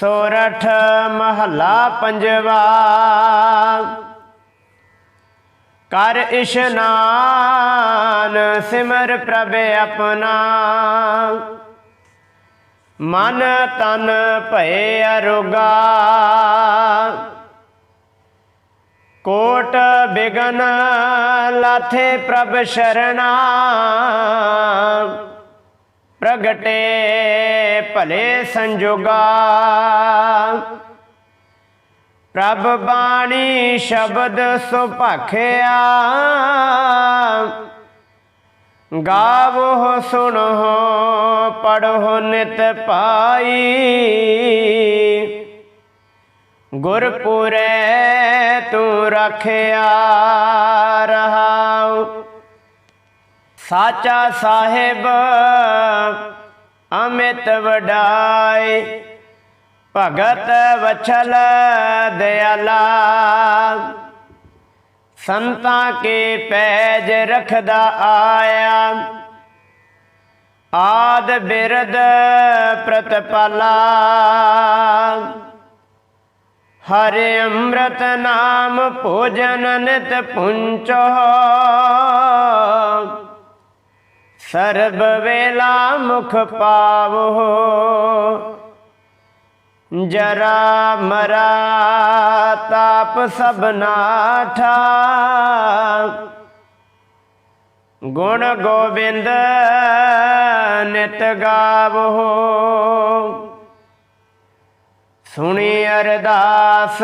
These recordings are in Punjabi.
ਸੋਰਠ ਮਹੱਲਾ ਪੰਜਵਾ। ਕਰ ਇਸ਼ਨਾਨ ਸਿਮਰ ਪ੍ਰਭ ਆਪਣਾ। ਮਨ ਤਨ ਭਏ ਅਰੋਗਾ। ਕੋਟ ਬਿਗਨ ਲਾਥੇ ਪ੍ਰਭ ਸ਼ਰਣਾ। ਪ੍ਰਗਟੇ ਭਲੇ ਸੰਜੋਗਾ। ਪ੍ਰਭ ਬਾਣੀ ਸ਼ਬਦ ਸੁਭਾਖਿਆ ਗਾਵੋ ਸੁਣੋ ਪੜੋ ਨਿਤ ਪਾਈ। ਗੁਰਪੁਰੈ ਤੂੰ ਰਖਿਆ ਰਹਾਉ। ਸਾਚਾ ਸਾਹਿਬ ਅਮਿਤ ਵਡਾਈ ਭਗਤ ਵਛਲ ਦਿਆਲਾ। ਸੰਤਾਂ ਕੇ ਪੈਜ ਰਖਦਾ ਆਇਆ, ਆਦ ਬਿਰਦ ਪ੍ਰਤਪਾਲਾ। ਹਰੇ ਅੰਮ੍ਰਿਤ ਨਾਮ ਭੋਜਨ ਨਿਤ ਪੁੰਚੋ। ਸਰਬ ਵੇਲਾ ਮੁਖ ਪਾਵੋ। ਜਰਾ ਮਰਾ ਤਾਪ ਸਭ ਨਾਠਾ ਗੁਣ ਗੋਬਿੰਦ ਨਿਤ ਗਾਵੋ। ਸੁਣੀ ਅਰਦਾਸ,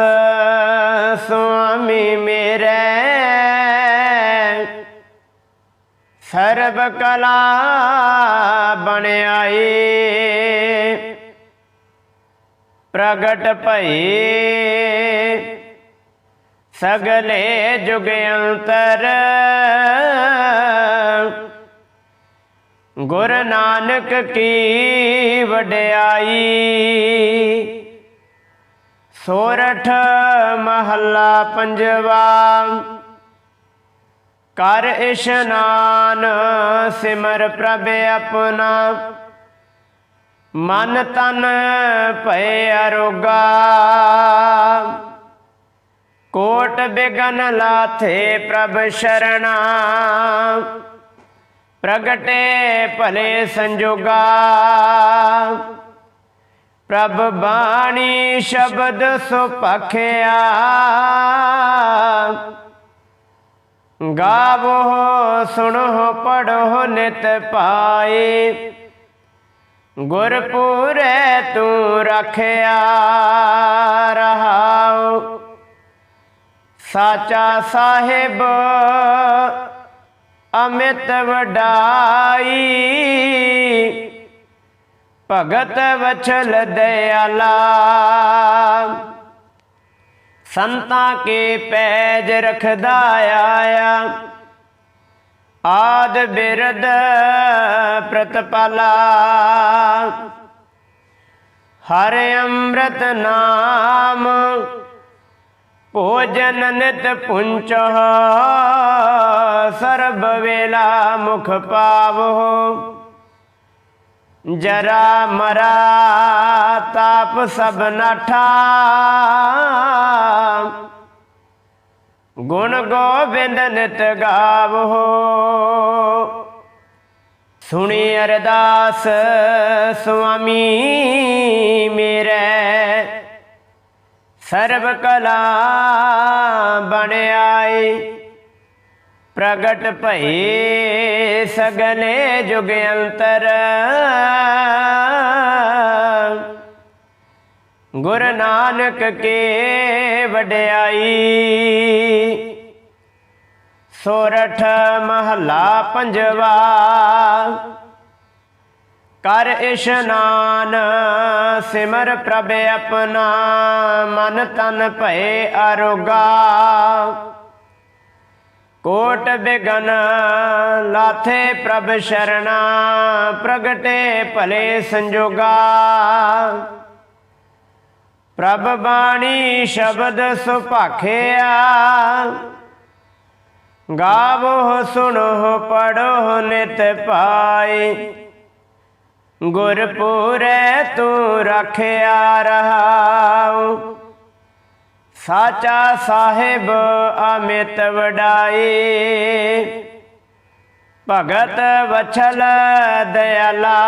ਸੁਆਮੀ ਮੇਰੇ ਸਰਬ ਕਲਾ ਬਣ ਆਈ ਪ੍ਰਗਟ ਭਈ। ਸਗਲੇ ਜੁਗ ਅੰਤਰ ਗੁਰ ਨਾਨਕ ਕੀ ਵਡਿਆਈ। ਸੋਰਠ ਮਹੱਲਾ ਪੰਜਵਾ। ਕਰ ਇਸ਼ਨਾਨ, ਸਿਮਰ ਪ੍ਰਭ ਆਪਣਾ। ਮਨ ਤਨ ਭਏ ਅਰੋਗਾ। ਕੋਟ ਬਿਗਨ ਲਾਥੇ ਪ੍ਰਭ ਸ਼ਰਣਾ। ਪ੍ਰਗਟੇ ਭਲੇ ਸੰਜੋਗਾ। ਪ੍ਰਭ ਬਾਣੀ ਸ਼ਬਦ ਸੁਪਖਿਆ ਗਾਵੋ ਸੁਣੋ ਪੜੋ ਨਿਤ ਪਾਏ ਗੁਰਪੂਰੈ ਤੂੰ ਰਖਿਆ ਰਹਾਉ। ਸਾਚਾ ਸਾਹਿਬ ਅਮਿਤ ਵਡਾਈ। ਭਗਤ ਵਛਲ ਦਿਆਲਾ। ਸੰਤਾਂ ਕੇ ਪੈਜ ਰਖਦਾ ਆਇਆ। ਆਦ ਬਿਰਦ ਪ੍ਰਤਪਾਲਾ। ਹਰ ਅੰਮ੍ਰਿਤ ਨਾਮ ਭੋਜਨ ਨਿਤ ਪੁੰਚ ਸਰਬ ਵੇਲਾ ਮੁਖ ਪਾਵੋ ਜਰਾ ਮਰਾ ਤਾਪ ਸਭ ਨਾਠਾ। ਗੁਣ ਗੋਬਿੰਦ ਨਿਤ ਗਾਵੋ। ਸੁਣੀ ਅਰਦਾਸ, ਸੁਆਮੀ ਮੇਰੇ। ਸਰਬ ਕਲਾ ਬਣ ਪ੍ਰਗਟ ਭਈ ਸਗਲੇ ਜੁਗ ਅੰਤਰ। ਗੁਰ ਨਾਨਕ ਕੇ ਵਡਿਆਈ। ਸੋਰਠ ਮਹੱਲਾ ਪੰਜਵਾ। ਕਰ ਇਸ਼ਨਾਨ ਸਿਮਰ ਪ੍ਰਭ ਆਪਣਾ, ਮਨ ਤਨ ਭਏ ਅਰੋਗਾ। ਕੋਟ ਬਿਗਨ ਲਾਥੇ ਪ੍ਰਭ ਸ਼ਰਣਾ, ਪ੍ਰਗਟੇ ਭਲੇ ਸੰਜੋਗਾ। ਪ੍ਰਭ ਬਾਣੀ ਸ਼ਬਦ ਸੁਭਾਖਿਆ। ਗਾਵੋ, ਸੁਣੋ ਪੜੋ ਨਿਤ ਪਾਏ। ਗੁਰਪੂਰੈ ਤੂੰ ਰਖਿਆ ਰਹਾਉ। ਸਾਚਾ ਸਾਹਿਬ ਅਮਿਤ ਵਡਾਈ ਭਗਤ ਵਛਲ, ਦਇਆਲਾ।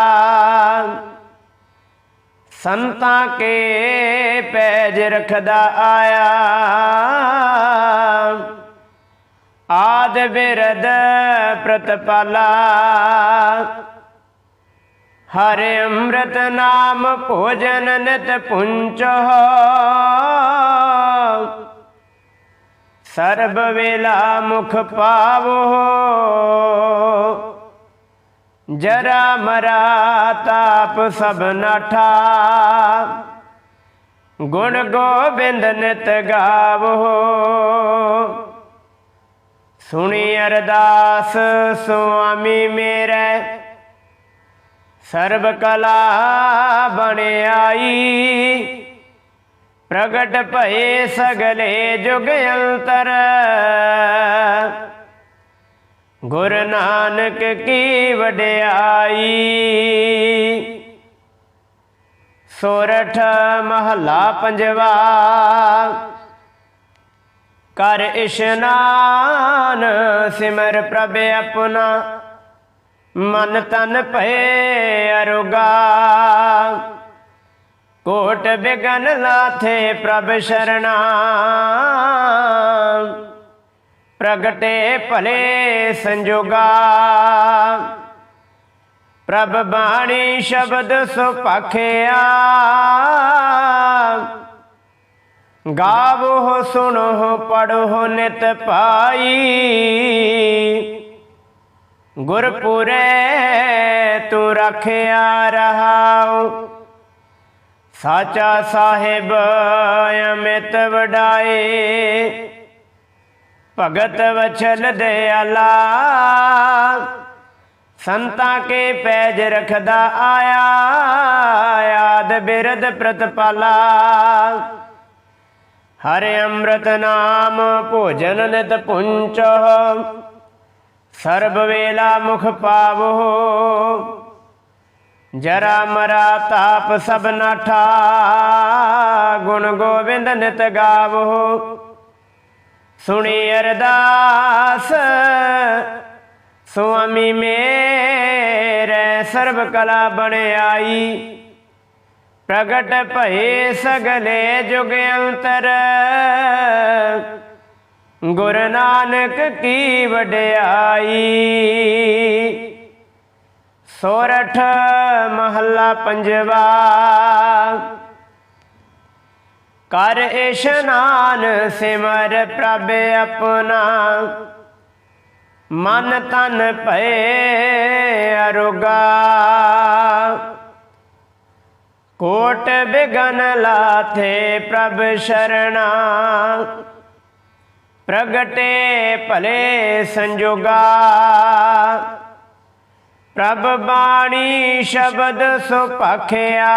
ਸੰਤਾਂ ਕੇ ਪੈਜ ਰਖਦਾ ਆਇਆ। ਆਦ ਬਿਰਦ ਪ੍ਰਤਪਾਲਾ। ਹਰਿ ਅੰਮ੍ਰਿਤ ਨਾਮ ਭੋਜਨ ਨਿਤ ਪੁੰਚੋ। ਸਰਬ ਵੇਲਾ ਮੁਖ ਪਾਵੋ। ਜਰਾ ਮਰਾ ਤਾਪ ਸਭ ਨਾਠਾ। ਗੁਣ ਗੋਬਿੰਦ ਨਿਤ ਗਾਵੋ। ਸੁਣੀ ਅਰਦਾਸ ਸੁਆਮੀ ਮੇਰੇ। ਸਰਬ ਕਲਾ ਬਣ ਪ੍ਰਗਟ ਭਏ ਸਗਲੇ ਜੁਗ ਅੰਤਰ। ਗੁਰ ਨਾਨਕ ਕੀ ਵਡਿਆਈ। ਸੋਰਠ ਮਹਲਾ ਪੰਜਵਾ ਕਰ ਇਸ਼ਨਾਨ ਸਿਮਰ ਪ੍ਰਭ ਆਪਣਾ, ਮਨ ਤਨ ਭਏ ਅਰੁਗਾ। ਕੋਟ ਬਿਗਨ ਲਾਥੇ ਪ੍ਰਭ ਸ਼ਰਣਾ ਪ੍ਰਗਟੇ ਭਲੇ ਸੰਜੋਗਾ। ਪ੍ਰਭ ਬਾਣੀ ਸ਼ਬਦ ਸੁਪਖਿਆ ਗਾਵੋ, ਸੁਣੋ ਪੜੋ ਨਿਤ ਪਾਈ। ਗੁਰਪੁਰੇ ਤੂੰ ਰਖਿਆ ਰਹਾਉ। ਸਾਚਾ ਸਾਹਿਬ ਅਮਿਤ ਵਡਾਏ। ਭਗਤ ਵਛਲ ਦਿਆਲਾ ਸੰਤਾਂ ਕੇ ਪੈਜ ਰਖਦਾ ਆਇਆ, ਆਦ ਬਿਰਦ ਪ੍ਰਤਪਾਲਾ। ਹਰਿ ਅੰਮ੍ਰਿਤ ਨਾਮ ਭੋਜਨ ਨਿਤ ਪੁੰਚੋ, ਸਰਬ ਵੇਲਾ ਮੁਖ ਪਾਵੋ। ਜਰਾ ਮਰਾ ਤਾਪ ਸਭ ਨਾਠਾ, ਗੁਣ ਗੋਬਿੰਦ ਨਿਤ ਗਾਵੋ। ਸੁਣੀ ਅਰਦਾਸ, ਸੁਆਮੀ ਮੇਰੇ ਸਰਬ ਕਲਾ ਬਣ ਆਈ। ਪ੍ਰਗਟ ਭਏ ਸਗਲੇ ਜੁਗ ਅੰਤਰ, ਗੁਰ ਨਾਨਕ ਕੀ ਵਡਿਆਈ। ਸੋਰਠ ਮਹੱਲਾ ਪੰਜਵਾ ਕਰ ਇਸ਼ਨਾਨ ਸਿਮਰ ਪ੍ਰਭ ਆਪਣਾ। ਮਨ ਤਨ ਭਏ ਅਰੁਗਾ। ਕੋਟ ਬਿਗਨ ਲਾਥੇ ਪ੍ਰਭ ਸ਼ਰਣਾ। ਪ੍ਰਗਟੇ ਭਲੇ ਸੰਜੋਗਾ। ਪ੍ਰਭ ਬਾਣੀ ਸ਼ਬਦ ਸੁਪਖਿਆ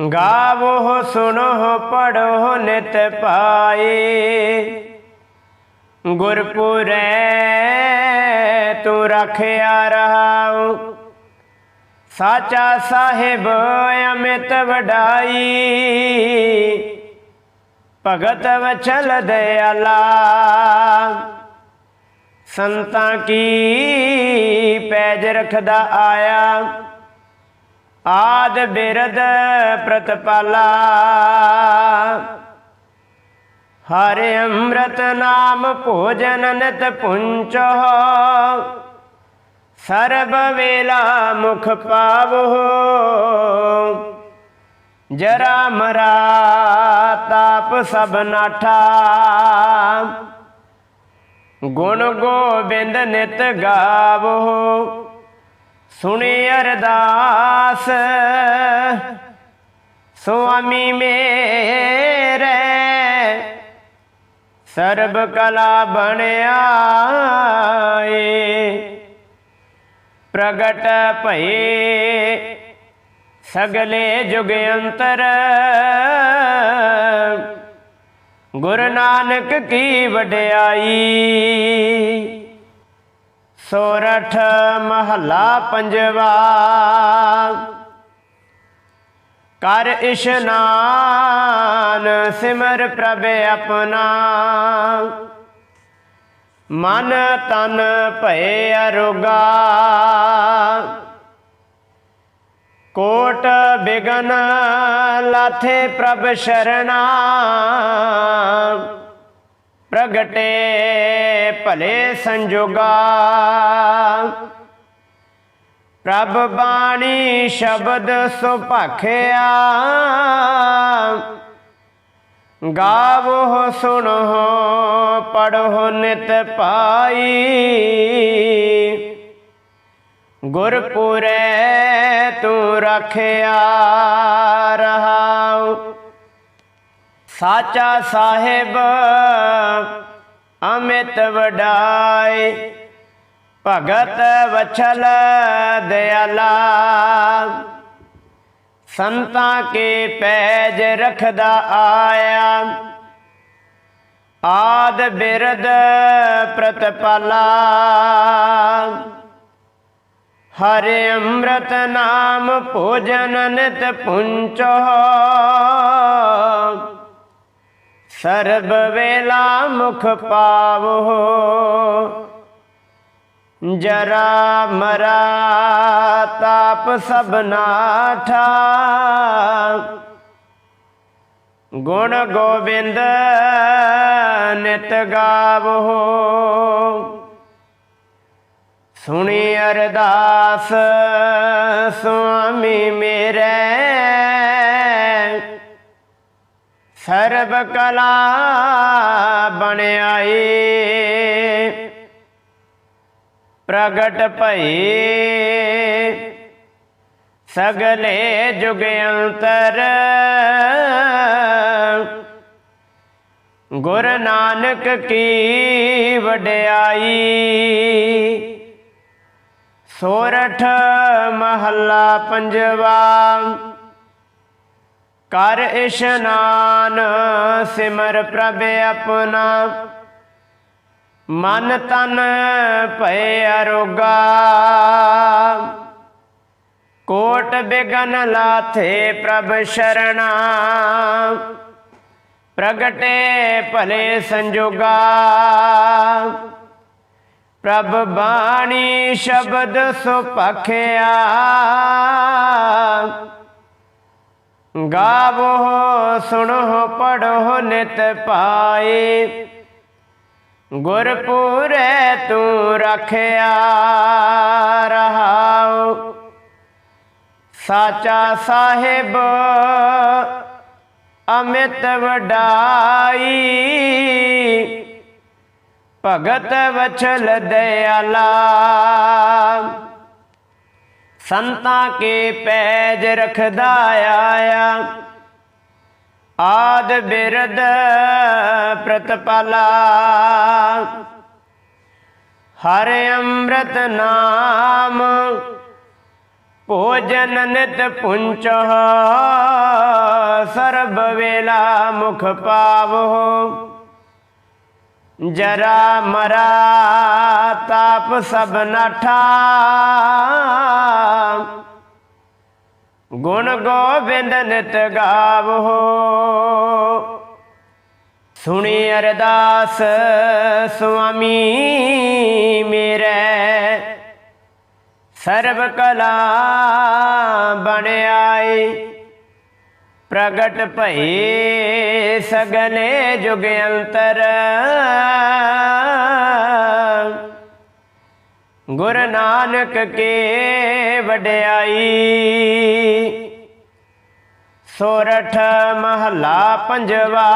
ਗਾਵੋ ਸੁਣੋ ਪੜੋ ਨਿਤ ਪਾਏ ਗੁਰਪੁਰੈ, ਤੂੰ ਰਖਿਆ ਰਹਾਉ। ਸਾਚਾ ਸਾਹਿਬ ਅਮਿਤ ਵਡਾਈ। ਭਗਤ ਵਚਲ ਦਇਆਲਾ ਸੰਤਾਂ ਕੀ ਪੈਜ ਰਖਦਾ ਆਇਆ। ਆਦ ਬਿਰਦ ਪ੍ਰਤਪਾਲਾ। ਹਰਿ ਅੰਮ੍ਰਿਤ ਨਾਮ ਭੋਜਨ ਨਿਤ ਪੁੰਚੋ ਸਰਬ ਵੇਲਾ ਮੁਖ ਪਾਵੋ ਜਰਾ ਮਰਾ ਤਾਪ ਸਭ ਨਾਠਾ। ਗੁਣ ਗੋਬਿੰਦ ਨਿਤ ਗਾਵੋ ਸੁਣੀ ਅਰਦਾਸ। ਸੁਆਮੀ ਮੇਰੇ, ਸਰਬ ਕਲਾ ਬਣਿਆ ਏ ਪ੍ਰਗਟ ਭਏ ਸਗਲੇ ਜੁਗ ਅੰਤਰ। ਗੁਰੂ ਨਾਨਕ ਕੀ ਵਡਿਆਈ। ਸੋਰਠ ਮਹੱਲਾ ਪੰਜਵਾ। ਕਰ ਇਸ਼ਨਾਨ ਸਿਮਰ ਪ੍ਰਭ ਆਪਣਾ। ਮਨ ਤਨ ਭਏ ਅਰੋਗਾ। ਕੋਟ ਬਿਗਨ ਲਾਥੇ ਪ੍ਰਭ ਸ਼ਰਣਾ ਪ੍ਰਗਟੇ ਭਲੇ ਸੰਜੋਗਾ। ਪ੍ਰਭ ਬਾਣੀ ਸ਼ਬਦ ਸੁਭਾਖਿਆ ਗਾਵੋ ਸੁਣੋ ਪੜੋ ਨਿਤ ਪਾਈ। ਗੁਰਪੁਰੈ ਤੂੰ ਰਖਿਆ ਰਹਾਉ। ਸਾਚਾ ਸਾਹਿਬ ਅਮਿਤ ਵਡਾਈ ਭਗਤ ਵਛਲ ਦਿਆਲਾ। ਸੰਤਾਂ ਕੇ ਪੈਜ ਰਖਦਾ ਆਇਆ, ਆਦ ਬਿਰਦ ਪ੍ਰਤਪਾਲਾ। ਹਰੇ ਅੰਮ੍ਰਿਤ ਨਾਮ ਭੋਜਨ ਨਿਤ ਪੁੰਚੋ। ਸਰਬ ਵੇਲਾ ਮੁਖ ਪਾਵੋ। ਜਰਾ ਮਰਾ ਤਾਪ ਸਭ ਨਾਠਾ ਗੁਣ ਗੋਬਿੰਦ ਨਿਤ ਗਾਵੋ। ਸੁਣੀ ਅਰਦਾਸ, ਸੁਆਮੀ ਮੇਰੇ ਸਰਬ ਕਲਾ ਬਣ ਆਈ। ਪ੍ਰਗਟ ਭਈ ਸਗਲੇ ਜੁਗ ਅੰਤਰ ਗੁਰ ਨਾਨਕ ਕੀ ਵਡਿਆਈ। ਸੋਰਠ ਮਹੱਲਾ ਪੰਜਵਾ ਕਰ ਇਸ਼ਨਾਨ, ਸਿਮਰ ਪ੍ਰਭ ਆਪਣਾ। ਮਨ ਤਨ ਭਏ ਅਰੋਗਾ। ਕੋਟ ਬਿਗਨ ਲਾਥੇ ਪ੍ਰਭ ਸ਼ਰਣਾ। ਪ੍ਰਗਟੇ ਭਲੇ ਸੰਜੋਗਾ। ਪ੍ਰਭ ਬਾਣੀ ਸ਼ਬਦ ਸੁਪਖਿਆ ਗਾਵੋ ਸੁਣੋ ਪੜੋ ਨਿਤ ਪਾਏ ਗੁਰਪੂਰੇ ਤੂੰ ਰਖਿਆ ਰਹਾਉ। ਸਾਚਾ ਸਾਹਿਬ ਅਮਿਤ ਵਡਾਈ। ਭਗਤ ਵਛਲ ਦਿਆਲਾ। ਸੰਤਾਂ ਕੇ ਪੈਜ ਰਖਦਾ ਆਇਆ। ਆਦ ਬਿਰਦ ਪ੍ਰਤਪਾਲਾ। ਹਰ ਅੰਮ੍ਰਿਤ ਨਾਮ ਭੋਜਨ ਨਿਤ ਪੁੰਚ ਸਰਬ ਵੇਲਾ ਮੁਖ ਪਾਵੋ ਜਰਾ ਮਰਾ ਤਾਪ ਸਭ ਨਠਾ। ਗੁਣ ਗੋਬਿੰਦ ਨਿਤ ਗਾਵੋ। ਸੁਣੀ ਅਰਦਾਸ, ਸੁਆਮੀ ਮੇਰੇ। ਸਰਬ ਕਲਾ ਬਣ ਪ੍ਰਗਟ ਭਈ ਸਗਲੇ ਜੁਗ ਅੰਤਰ। ਗੁਰ ਨਾਨਕ ਕੇ ਵਡਿਆਈ। ਸੋਰਠ ਮਹੱਲਾ ਪੰਜਵਾ।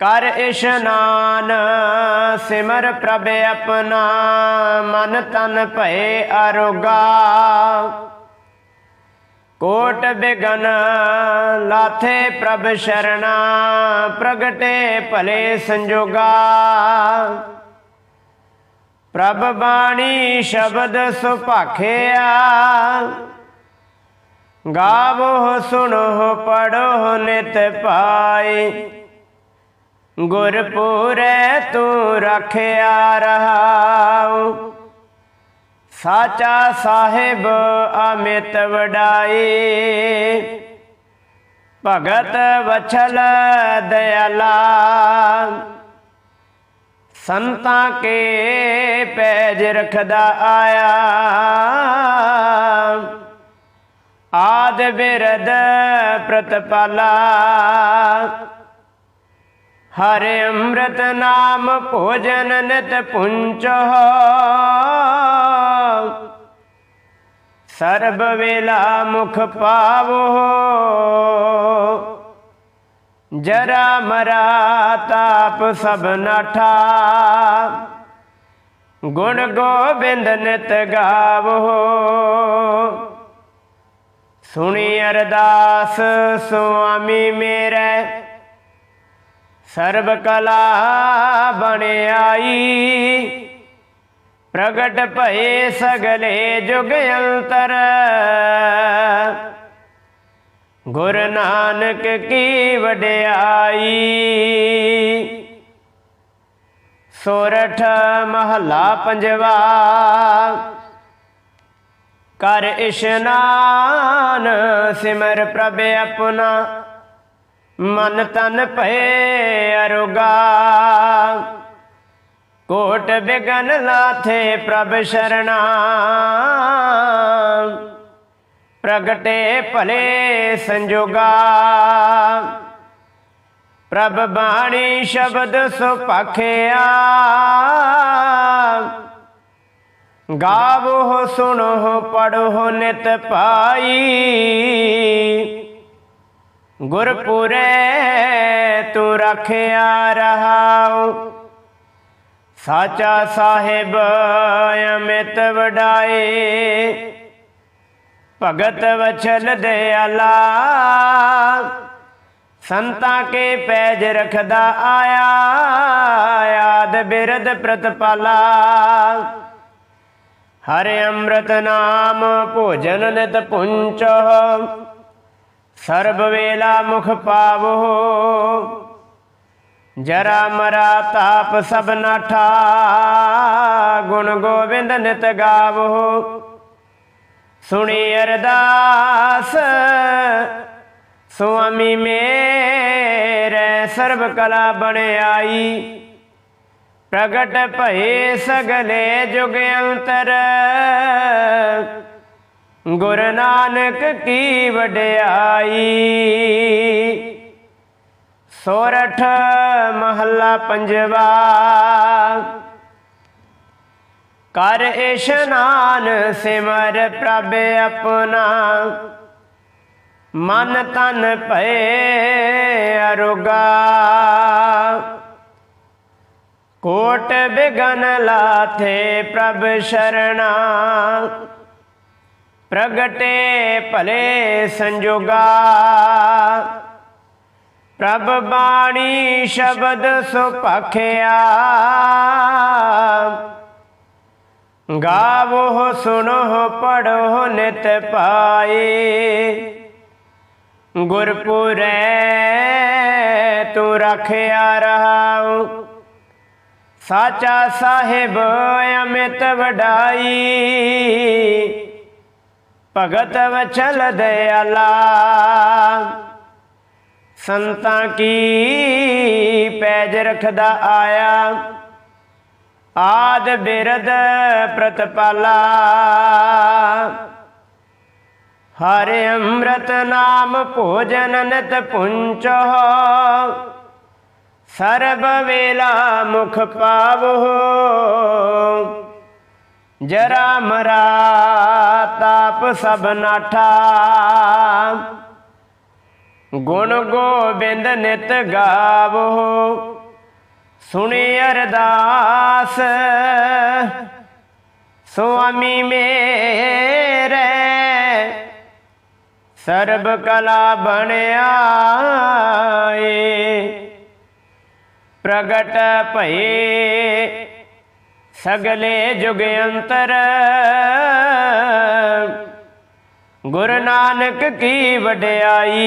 ਕਰ ਇਸ਼ਨਾਨ ਸਿਮਰ ਪ੍ਰਭ ਆਪਣਾ, ਮਨ ਤਨ ਭਏ ਅਰੋਗਾ। ਕੋਟ ਬਿਗਨ, ਲਾਥੇ ਪ੍ਰਭ ਸ਼ਰਣਾ, ਪ੍ਰਗਟੇ ਭਲੇ ਸੰਜੋਗਾ। ਪ੍ਰਭ ਬਾਣੀ ਸ਼ਬਦ ਸੁਭਾਖਿਆ। ਗਾਵੋ, ਸੁਣੋ ਪੜੋ ਨਿਤ ਪਾਏ। ਗੁਰਪੂਰੈ ਤੂੰ ਰਖਿਆ ਰਹਾਉ। ਸਾਚਾ ਸਾਹਿਬ ਅਮਿਤ ਵਡਾਈ ਭਗਤ ਵਛਲ, ਦਇਆਲਾ। ਸੰਤਾਂ ਕੇ ਪੈਜ ਰਖਦਾ ਆਇਆ। ਆਦ ਬਿਰਦ ਪ੍ਰਤਪਾਲਾ। ਹਰਿ ਅੰਮ੍ਰਿਤ ਨਾਮ ਭੋਜਨ ਨਿਤ ਪੁੰਚੋ। ਸਰਬ ਵੇਲਾ ਮੁਖ ਪਾਵੋ। ਜਰਾ ਮਰਾ ਤਾਪ ਸਭ ਨਾਠਾ। ਗੁਣ ਗੋਬਿੰਦ ਨਿਤ ਗਾਵੋ। ਸੁਣੀ ਅਰਦਾਸ ਸੁਆਮੀ ਮੇਰੇ। ਸਰਬ ਕਲਾ ਬਣ ਆਈ। ਪ੍ਰਗਟ ਭਏ ਸਗਲੇ ਜੁਗ ਅੰਤਰ। ਗੁਰ ਨਾਨਕ ਕੀ ਵਡਿਆਈ? ਸੋਰਠ ਮਹਲਾ ਪੰਜਵਾ, ਕਰ ਇਸ਼ਨਾਨ ਸਿਮਰ ਪ੍ਰਭ ਆਪਣਾ, ਮਨ ਤਨ ਭਏ ਅਰੁਗਾ। ਕੋਟ ਬਿਗਨ ਲਾਥੇ ਪ੍ਰਭ ਸ਼ਰਣਾ ਪ੍ਰਗਟੇ ਭਲੇ ਸੰਜੋਗਾ। ਪ੍ਰਭ ਬਾਣੀ ਸ਼ਬਦ ਸੁਪਖਿਆ। ਗਾਵੋ ਸੁਣੋ ਪੜੋ ਨਿਤ ਪਾਈ। ਗੁਰਪੁਰੇ ਤੂੰ ਰਖਿਆ ਰਹਾਉ। ਸਾਚਾ ਸਾਹਿਬ ਅਮਿਤ ਵਡਾਏ। ਭਗਤ ਵਚਨ ਦਿਆਲਾ ਸੰਤਾਂ ਕੇ ਪੈਜ ਰਖਦਾ ਆਇਆ, ਆਦ ਬਿਰਦ ਪ੍ਰਤਪਾਲਾ। ਹਰਿ ਅੰਮ੍ਰਿਤ ਨਾਮ ਭੋਜਨ ਨਿਤ ਪੁੰਚੋ, ਸਰਬ ਵੇਲਾ ਮੁਖ ਪਾਵੋ। ਜਰਾ ਮਰਾ ਤਾਪ ਸਭ ਨਾਠਾ ਗੁਣ ਗੋਬਿੰਦ ਨਿਤ ਗਾਵੋ। ਸੁਣੀ ਅਰਦਾਸ, ਸੁਆਮੀ ਮੇਰੇ ਸਰਬ ਕਲਾ ਬਣ ਆਈ। ਪ੍ਰਗਟ ਭਏ ਸਗਲੇ ਜੁਗ ਅੰਤਰ, ਗੁਰ ਨਾਨਕ ਕੀ ਵਡਿਆਈ। ਸੋਰਠ ਮਹੱਲਾ ਪੰਜਵਾ ਕਰ ਇਸ਼ਨਾਨ ਸਿਮਰ ਪ੍ਰਭ ਆਪਣਾ। ਮਨ ਤਨ ਭਏ ਅਰੁਗਾ। ਕੋਟ ਬਿਗਨ ਲਾਥੇ ਪ੍ਰਭ ਸ਼ਰਣਾ। ਪ੍ਰਗਟੇ ਭਲੇ ਸੰਜੋਗਾ। ਪ੍ਰਭ ਬਾਣੀ ਸ਼ਬਦ ਸੁਪਖਿਆ ਗਾਵੋ ਸੁਣੋ ਪੜੋ ਨਿਤ ਪਾਏ ਗੁਰਪੁਰੈ, ਤੂੰ ਰਖਿਆ ਰਹਾਉ। ਸਾਚਾ ਸਾਹਿਬ ਅਮਿਤ ਵਡਾਈ। ਭਗਤ ਵਚਲ ਦਇਆਲਾ। ਸੰਤਾਂ ਕੀ ਪੈਜ ਰਖਦਾ ਆਇਆ। ਆਦ ਬਿਰਦ ਪ੍ਰਤਪਾਲਾ। ਹਰਿ ਅੰਮ੍ਰਿਤ ਨਾਮ ਭੋਜਨ ਨਿਤ ਪੁੰਚੋ। ਸਰਬ ਵੇਲਾ ਮੁਖ ਪਾਵੋ। ਜਰਾ ਮਰਾ ਤਾਪ ਸਭ ਨਾਠਾ। ਗੁਣ ਗੋਬਿੰਦ ਨਿਤ ਗਾਵੋ। ਸੁਣੀ ਅਰਦਾਸ। ਸੁਆਮੀ ਮੇਰੇ, ਸਰਬ ਕਲਾ ਬਣਿਆ ਏ ਪ੍ਰਗਟ ਭਏ ਸਗਲੇ ਜੁਗ ਅੰਤਰ। ਗੁਰੂ ਨਾਨਕ ਕੀ ਵਡਿਆਈ।